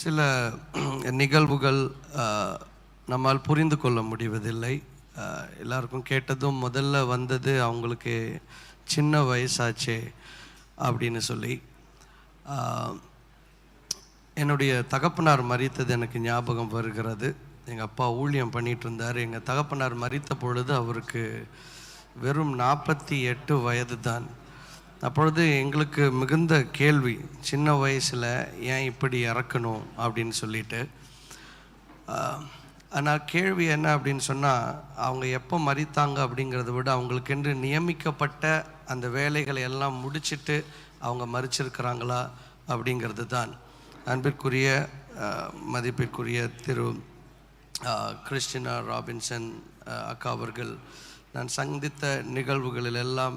சில நிகழ்வுகள் நம்மால் புரிந்து கொள்ள முடிவதில்லை. எல்லாருக்கும் கேட்டதும் முதல்ல வந்தது அவங்களுக்கு சின்ன வயசாச்சே அப்படின்னு சொல்லி. என்னுடைய தகப்பனார் மறித்தது எனக்கு ஞாபகம் வருகிறது. எங்கள் அப்பா ஊழியம் பண்ணிகிட்டு இருந்தார் எங்கள் தகப்பனார் மறித்த பொழுது அவருக்கு வெறும் நாற்பத்தி எட்டு வயது தான் அப்பொழுது எங்களுக்கு மிகுந்த கேள்வி சின்ன வயசில் ஏன் இப்படி இறக்கணும்? அப்படின்னு சொல்லிட்டு. ஆனால் கேள்வி என்ன அப்படின்னு சொன்னால் அவங்க எப்போ மறித்தாங்க அப்படிங்கிறத விட அவங்களுக்கென்று நியமிக்கப்பட்ட அந்த வேலைகளை எல்லாம் முடிச்சுட்டு அவங்க மறிச்சிருக்கிறாங்களா அப்படிங்கிறது தான். அன்பிற்குரிய மதிப்பிற்குரிய திரு கிறிஸ்டினா ராபின்சன் அக்கா அவர்கள் நான் சந்தித்த நிகழ்வுகளில் எல்லாம்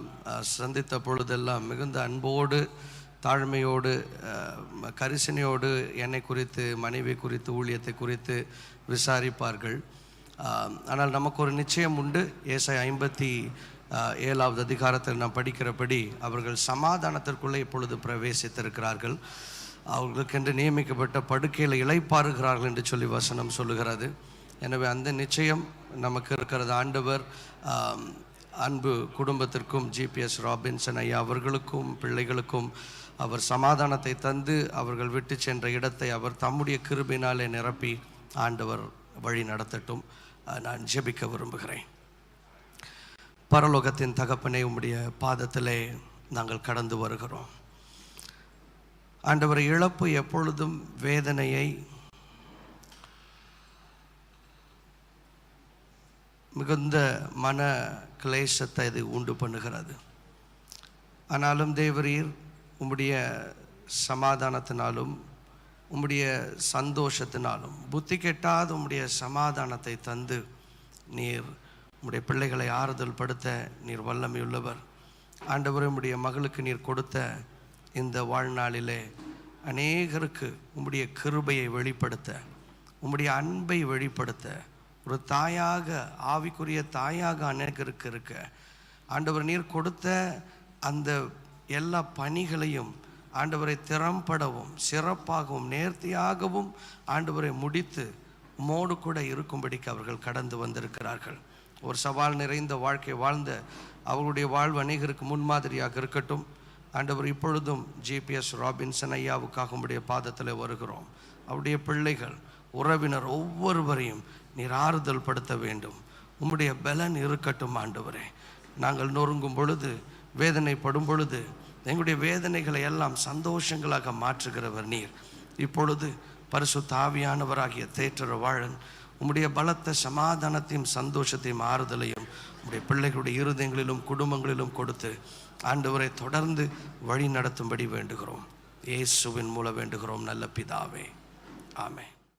சந்தித்த பொழுதெல்லாம் மிகுந்த அன்போடு தாழ்மையோடு கரிசனையோடு என்னை குறித்து மனைவி குறித்து ஊழியத்தை குறித்து விசாரிப்பார்கள். ஆனால் நமக்கு ஒரு நிச்சயம் உண்டு. ஏசை ஐம்பத்தி ஏழாவது அதிகாரத்தில் நாம் படிக்கிறபடி அவர்கள் சமாதானத்திற்குள்ளே இப்பொழுது பிரவேசித்திருக்கிறார்கள். அவர்களுக்கென்று நியமிக்கப்பட்ட படுக்கையில் இழைப்பாருகிறார்கள் என்று சொல்லி வசனம் சொல்லுகிறது. எனவே அந்த நிச்சயம் நமக்கு இருக்கிறது. ஆண்டவர் அன்பு குடும்பத்திற்கும் ஜிபிஎஸ் ராபின்சன் ஐயா அவர்களுக்கும் பிள்ளைகளுக்கும் அவர் சமாதானத்தை தந்து அவர்கள் விட்டு சென்ற இடத்தை அவர் தம்முடைய கிருபினாலே நிரப்பி ஆண்டவர் வழி நடத்தட்டும். நான் ஜெபிக்க விரும்புகிறேன். பரலோகத்தின் தகப்பனை உம்முடைய பாதத்திலே நாங்கள் கடந்து வருகிறோம். ஆண்டவர் இழப்பு எப்பொழுதும் வேதனையை மிகுந்த மன கிளேசத்தை இது உண்டு பண்ணுகிறது. ஆனாலும் தேவரீர் உம்முடைய சமாதானத்தினாலும் உம்முடைய சந்தோஷத்தினாலும் புத்தி கெட்டாத உம்முடைய சமாதானத்தை தந்து நீர் உம்முடைய பிள்ளைகளை ஆறுதல் படுத்த நீர் வல்லமையுள்ளவர். ஆண்டவர் உம்முடைய மகளுக்கு நீர் கொடுத்த இந்த வாழ்நாளிலே அநேகருக்கு உம்முடைய கிருபையை வெளிப்படுத்த உம்முடைய அன்பை வெளிப்படுத்த ஒரு தாயாக ஆவிக்குரிய தாயாக அநேகருக்கு இருக்க ஆண்டவர் நீர் கொடுத்த அந்த எல்லா பணிகளையும் ஆண்டவரை திறம்படவும் சிறப்பாகவும் நேர்த்தியாகவும் ஆண்டவரை முடித்து மோடு கூட இருக்கும்படிக்கு அவர்கள் கடந்து வந்திருக்கிறார்கள். ஒரு சவால் நிறைந்த வாழ்க்கை வாழ்ந்த அவர்களுடைய வாழ்வு அநேகருக்கு முன்மாதிரியாக இருக்கட்டும். ஆண்டவர் இப்பொழுதும் ஜிபிஎஸ் ராபின்சன் ஐயாவுக்காக உடைய பாதத்தில் வருகிறோம். அவருடைய பிள்ளைகள் உறவினர் ஒவ்வொருவரையும் நீர் ஆறுதல் படுத்த வேண்டும். உம்முடைய பலன் இருக்கட்டும் ஆண்டவரே. நாங்கள் நொறுங்கும் பொழுது வேதனைப்படும் பொழுது எங்களுடைய வேதனைகளை எல்லாம் சந்தோஷங்களாக மாற்றுகிறவர் நீர். இப்பொழுது பரிசு தாவியானவராகிய தேற்றர வாழன் உம்முடைய பலத்த சமாதானத்தையும் சந்தோஷத்தையும் ஆறுதலையும் உம்முடைய பிள்ளைகளுடைய இருதயங்களிலும் குடும்பங்களிலும் கொடுத்து ஆண்டவரை தொடர்ந்து வழி நடத்தும்படி வேண்டுகிறோம். இயேசுவின் மூலம் வேண்டுகிறோம் நல்ல பிதாவே. ஆமே